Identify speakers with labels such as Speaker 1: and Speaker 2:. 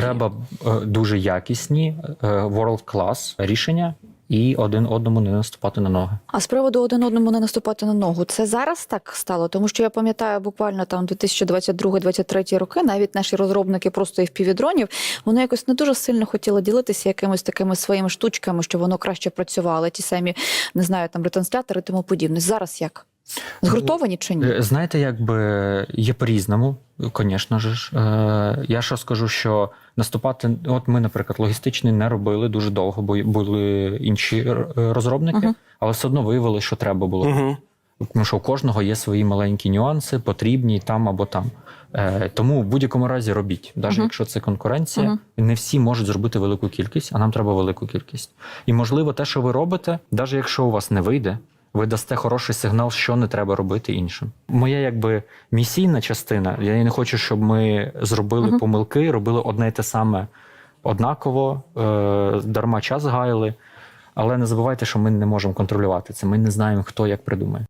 Speaker 1: Треба е, дуже якісні е, world class рішення і один одному не наступати на ноги.
Speaker 2: А з приводу один одному не наступати на ногу, це зараз так стало, тому що я пам'ятаю буквально там 2022-2023 роки, навіть наші розробники просто і впівдронів, вони якось не дуже сильно хотіли ділитися якимись такими своїми штучками, щоб воно краще працювало. Ті самі не знаю, там ретранслятори тому подібне. Зараз як? Згуртовані чи ні?
Speaker 1: Е, Знаєте, якби є по-різному, звісно ж. Е, Я що скажу, що наступати, от ми, наприклад, логістичний не робили дуже довго, бо були інші р- розробники,
Speaker 2: Мгм.
Speaker 1: але все одно виявили, що треба було.
Speaker 3: Угу.
Speaker 1: Тому що у кожного є свої маленькі нюанси, потрібні там або там. Е, тому в будь-якому разі робіть, навіть
Speaker 2: Мгм.
Speaker 1: якщо це конкуренція,
Speaker 2: Мгм.
Speaker 1: не всі можуть зробити велику кількість, а нам треба велику кількість. І можливо, те, що ви робите, навіть якщо у вас не вийде, ви дасте хороший сигнал, що не треба робити іншим. Моя якби місійна частина. Я не хочу, щоб ми зробили
Speaker 2: Мгм.
Speaker 1: помилки, робили одне й те саме однаково, е, дарма час гаяли. Але не забувайте, що ми не можемо контролювати це. Ми не знаємо, хто як придумає.